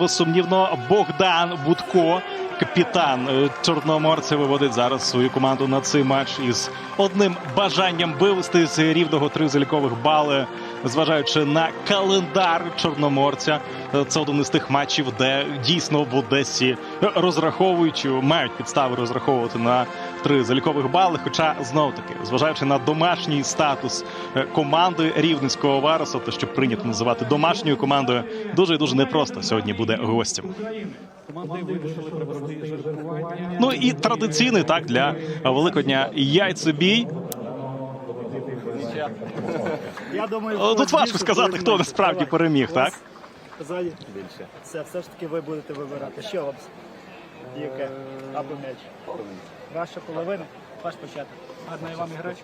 Безсумнівно, Богдан Будко, капітан е, Чорноморця, виводить зараз свою команду на цей матч із одним бажанням вивести з рівного три залікових бали, зважаючи на календар Чорноморця. Е, Це один із тих матчів, де дійсно в Одесі розраховують, мають підстави розраховувати на три залікових бали. Хоча знов таки, зважаючи на домашній статус е, команди рівненського Вареса, те, що прийнято називати домашньою командою, дуже і дуже непросто сьогодні буде гостем. Ну і традиційний так для Великодня яйцебій. Я думаю, Е, Тут важко сказати, хто насправді переміг, так? Все, все ж таки ви будете вибирати. Що вам? Яке? Або м'яч. Ваша половина, ваш початок. Гарної вам ігри.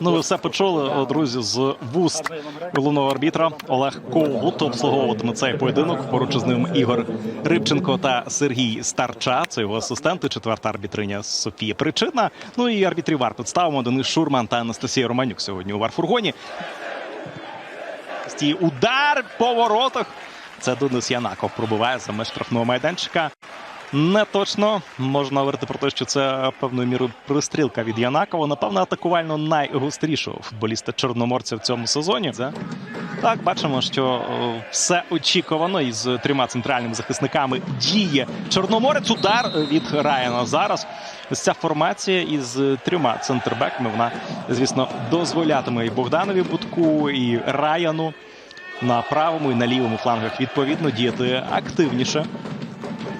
Ну, ви все почули, друзі, з вуст головного арбітра Олег Ковгут обслуговуватиме цей поєдинок. Поруч із ним Ігор Рибченко та Сергій Старча. Це його асистенти, четверта арбітриня Софія Причина. Ну і арбітрів вар підставимо Денис Шурман та Анастасія Романюк сьогодні у Варфургоні. Стій удар по воротах. Це Денис Янаков пробиває за меж штрафного майданчика. Не точно можна говорити про те, що це певною мірою пристрілка від Янакова. Напевно, атакувально найгострішого футболіста чорноморця в цьому сезоні. Це так бачимо, що все очікувано із трьома центральними захисниками діє Чорноморець. Удар від Райана зараз. Ця формація із трьома центрбеками. Вона, звісно, дозволятиме і Богданові Будку, і Раяну на правому і на лівому флангах відповідно діяти активніше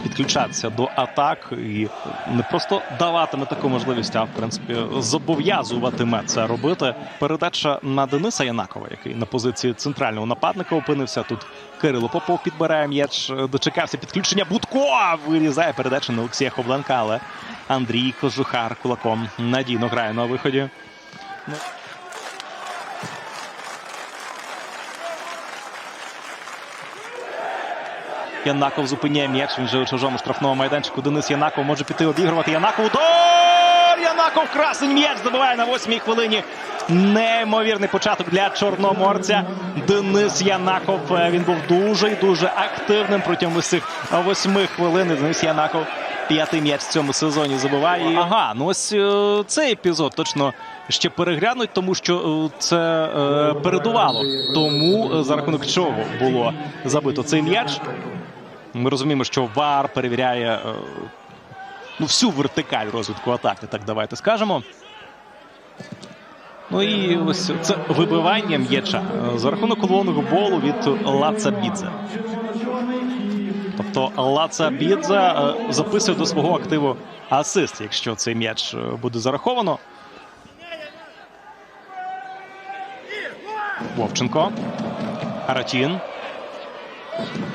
підключатися до атак і не просто даватиме таку можливість, а в принципі зобов'язуватиме це робити. Передача на Дениса Янакова, який на позиції центрального нападника опинився. Тут Кирило Попов підбирає м'яч, дочекався підключення. Будко вирізає передачу на Олексія Хобленка, але Андрій Кожухар кулаком надійно грає на виході. Янаков зупиняє м'яч. Він же у чужому штрафному майданчику. Денис Янаков може піти обігрувати. Янаков удар! Янаков красень м'яч забиває на восьмій хвилині. Неймовірний початок для чорноморця. Денис Янаков. е, Він був дуже і дуже активним протягом усіх восьми хвилин. Денис Янаков п'ятий м'яч в цьому сезоні забиває. Ага, ну ось е, цей епізод точно ще переглянуть, тому що е, це е, передувало тому, за рахунок чого було забито цей м'яч. Ми розуміємо, що ВАР перевіряє е, ну, всю вертикаль розвитку атаки, так давайте скажемо. Ну і ось це вибивання м'яча е, за рахунок колонного болу від Лаца Бідзе. Тобто Лаца Бідзе е, записує до свого активу асист, якщо цей м'яч буде зараховано. Вовченко. Аратін.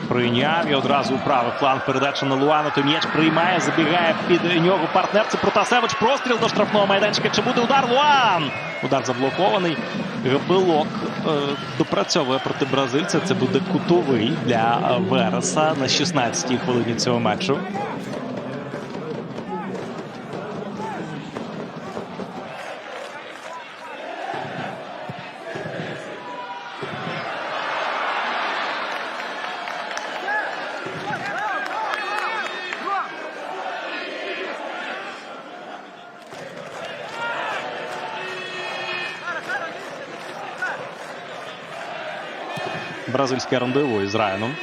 Прийняв і одразу у правий фланг передача на Луана. то м'яч приймає, забігає під нього партнер. Це Протасевич. Простріл до штрафного майданчика. Чи буде удар? Луан! Удар заблокований. Габилок е, допрацьовує проти бразильця. Це буде кутовий для Вереса на 16-й хвилині цього матчу. Бразильське рандеву із Райаном.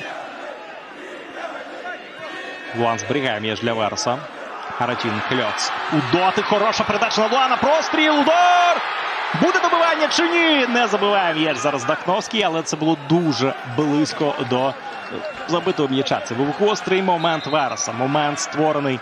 Луан зберігає м'яч для Вереса. Аратін Кльоц. У дотик. Хороша передача на Луана. Простріл. Удар! Буде добивання чи ні? Не забиває м'яч зараз Дахновський, але це було дуже близько до забитого м'яча. Це був гострий момент Вереса. Момент створений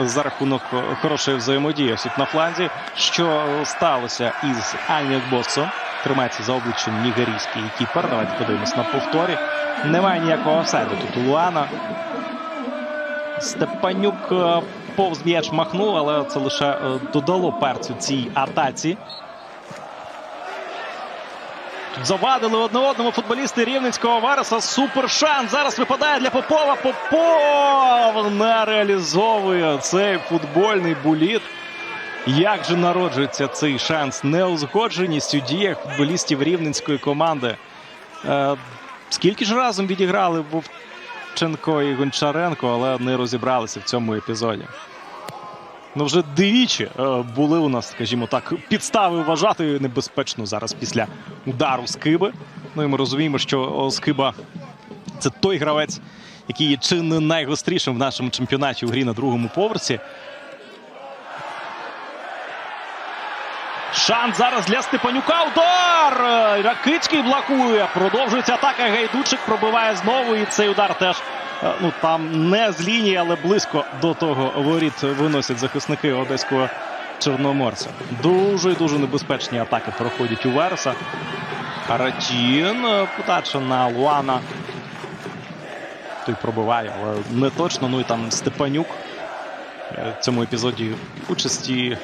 за рахунок хорошої взаємодії. Тут на фланзі. Що сталося із Альніок Босо? Тримається за обличчям нігерійський кіпер. Давайте подивимось на повторі. Немає ніякого офсайду тут у Луана. Степанюк е, повз м'яч махнув, але це лише е, додало перцю цій атаці. Завадили одне одному футболісти рівненського Вареса. Супер шанс. Зараз випадає для Попова. Попов не реалізовує цей футбольний буліт. Як же народжується цей шанс? Неузгодженість у діях футболістів рівненської команди. Е, скільки ж разом відіграли в Шевченко і Гончаренко, але не розібралися в цьому епізоді. Ну, вже двічі е, були у нас, скажімо так, підстави вважати небезпечно зараз після удару Скиби. Ну і ми розуміємо, що Скиба це той гравець, який є чи не найгострішим в нашому чемпіонаті у грі на другому поверсі. Шанс зараз для Степанюка. Удар! Е, Ракицький блокує. Продовжується атака. Гайдучик пробиває знову. І цей удар теж е, ну там не з лінії, але близько до того воріт виносять захисники одеського чорноморця. Дуже і дуже небезпечні атаки проходять у Вереса. Харатін. е, Подача на Луана. Той пробиває, але не точно. Ну і там Степанюк в цьому епізоді участі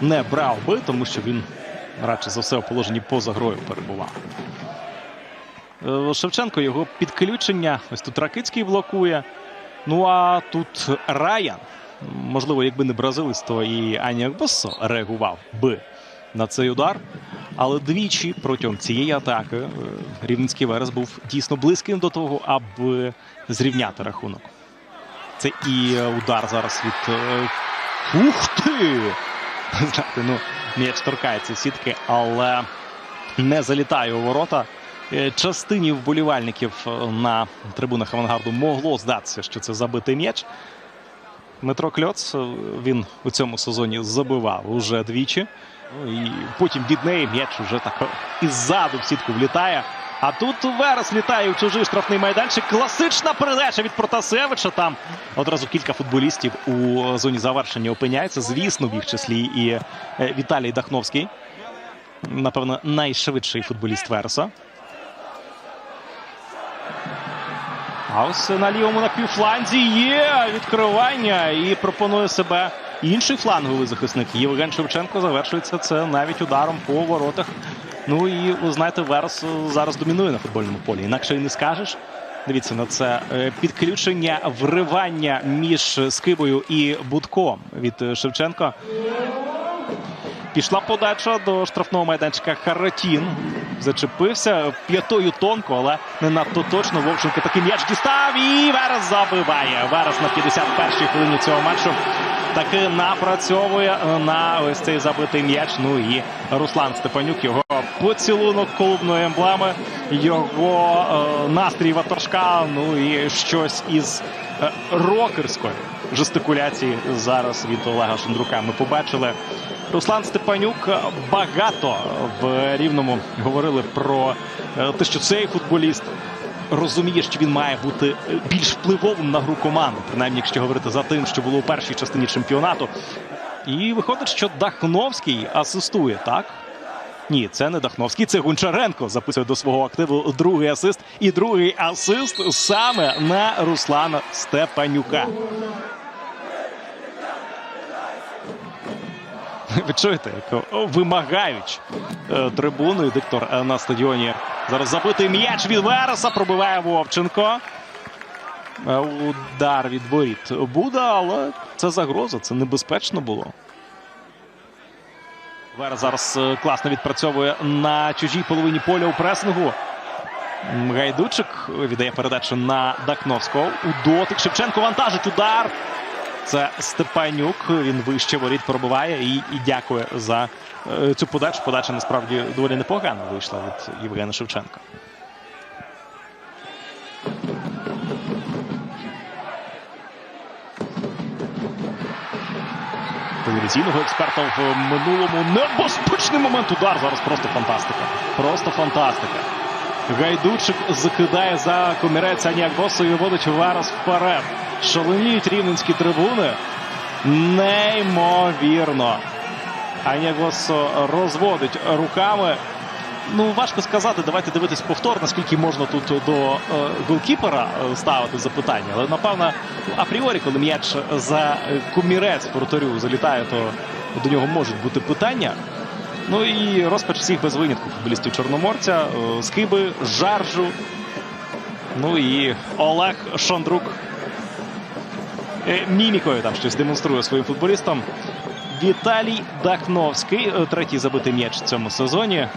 не брав би, тому що він радше за все у положенні поза грою перебував. Е, Шевченко його підключення. Ось тут Ракицький блокує. Ну а тут Раян. Можливо, якби не бразилець, то і Ані Боссо реагував би на цей удар. Але двічі протягом цієї атаки е, Рівненський Верес був дійсно близьким до того, аби зрівняти рахунок. Це і удар зараз від. е, Ух ти! Знаєте, ну, м'яч торкається сітки, але не залітає у ворота. Е, Частині вболівальників е, на трибунах авангарду могло здатися, що це забитий м'яч. Дмитро Кльоц е, він у цьому сезоні забивав уже двічі. Ну, і потім від неї м'яч уже так іззаду в сітку влітає. А тут Верес літає в чужий штрафний майданчик. Класична передача від Протасевича. Там одразу кілька футболістів у зоні завершення опиняються. Звісно, в їх числі і е, Віталій Дахновський. Напевно, найшвидший футболіст Вереса. А ось на лівому напівфланзі є відкривання і пропонує себе інший фланговий захисник. Євген Шевченко завершується це навіть ударом по воротах. Ну і ви знаєте, Верес зараз домінує на футбольному полі. Інакше і не скажеш. Дивіться на це Е, підключення, вривання між Скибою і Будком від е, Шевченка. Пішла подача до штрафного майданчика Харатін. Зачепився п'ятою тонко, але не надто точно. Вовченко такий м'яч дістав і Верес забиває. Верес на 51-й хвилині цього матчу таки напрацьовує на ось цей забитий м'яч. Ну і Руслан Степанюк, його поцілунок клубної емблеми, його е, настрій ватажка. Ну і щось із е, рокерської жестикуляції зараз від Олега Шендрука. Ми побачили. Руслан Степанюк багато в рівному говорили про е, те, що цей футболіст розуміє, що він має бути е, більш впливовим на гру команди, принаймні, якщо говорити за тим, що було у першій частині чемпіонату. І виходить, що Дахновський асистує, так? Ні, це не Дахновський, це Гончаренко записує до свого активу другий асист. І другий асист саме на Руслана Степанюка. Ви чуєте, як вимагають е, трибуну і диктор е, на стадіоні. Зараз забитий м'яч від Вереса пробиває Вовченко. Е, Удар від воріт буде, але це загроза, це небезпечно було. Верес зараз класно відпрацьовує на чужій половині поля у пресингу. Гайдучик віддає передачу на Дахновського. У дотик Шевченко вантажить удар. Це Степанюк. Він вище воріт пробиває і, і дякує за е, цю подачу. Подача насправді доволі непогано вийшла від Євгена Шевченка. Телевізійного експерта в минулому небезпечний момент. Удар зараз просто фантастика. Просто фантастика. Гайдучик закидає за комірець Аніагосу і виводить Варас вперед. Шаленіють рівненські трибуни. Неймовірно. Аніагосо розводить руками. Ну, важко сказати, давайте дивитись повтор, наскільки можна тут до е, голкіпера е, ставити запитання. Але напевно, апріорі, коли м'яч за кумірець воротарю залітає, то до нього можуть бути питання. Ну і розпач всіх без винятку футболістів Чорноморця, е, Скиби, Жаржу. Ну і Олег Шондрук мімікою там щось демонструє своїм футболістам. Віталій Дахновський, е, третій забитий м'яч в цьому сезоні.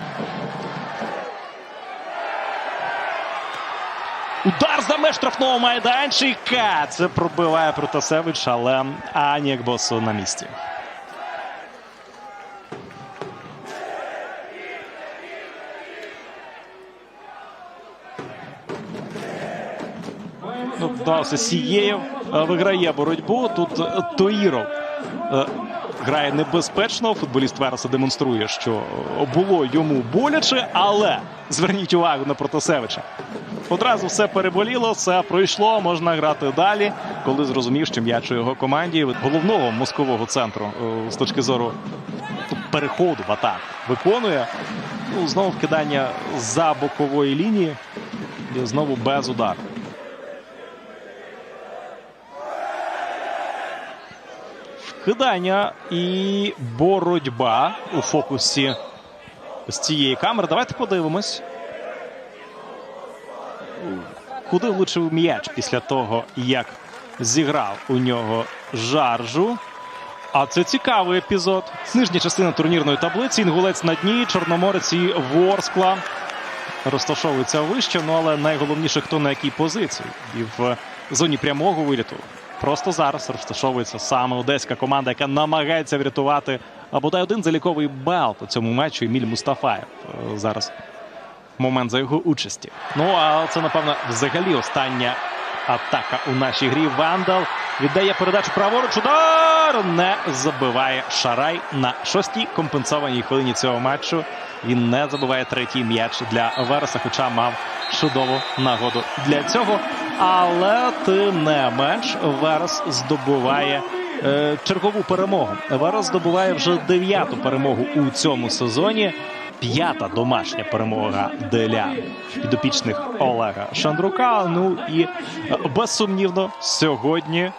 Удар за меж штрафного майданчика. Це пробиває Протасевич, але Анік Босу на місці. Ну, вдався Сієєв е, виграє боротьбу. Тут е, Тоїров е, грає небезпечно. Футболіст Вереса демонструє, що було йому боляче, але зверніть увагу на Протасевича. Одразу все переболіло, все пройшло. Можна грати далі, коли зрозумів, що м'яч у його команді головного мозкового центру з точки зору переходу в атаку виконує. Ну, знову вкидання за бокової лінії і знову без удару. Вкидання і боротьба у фокусі з цієї камери. Давайте подивимось. Куди влучив м'яч після того, як зіграв у нього жаржу. А це цікавий епізод. Нижня частина турнірної таблиці. Інгулець на дні, Чорноморець і Ворскла розташовуються вище. Ну але найголовніше, хто на якій позиції. І в зоні прямого виліту. Просто зараз розташовується саме одеська команда, яка намагається врятувати а бодай один заліковий бал по цьому матчу. Еміль Мустафаєв е, зараз момент за його участі. Ну а це, напевно, взагалі остання атака у нашій грі. Вандал віддає передачу праворуч. Удар не забиває Шарай на шостій компенсованій хвилині цього матчу. Він не забиває третій м'яч для Вереса, хоча мав чудову нагоду для цього. Але тим не менш Верес здобуває е, чергову перемогу. Верес здобуває вже дев'яту перемогу у цьому сезоні. П'ята домашня перемога для підопічних Олега Шандрука. Ну і е, безсумнівно сьогодні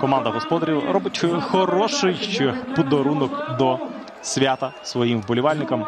команда господарів робить хороший подарунок до свята своїм вболівальникам.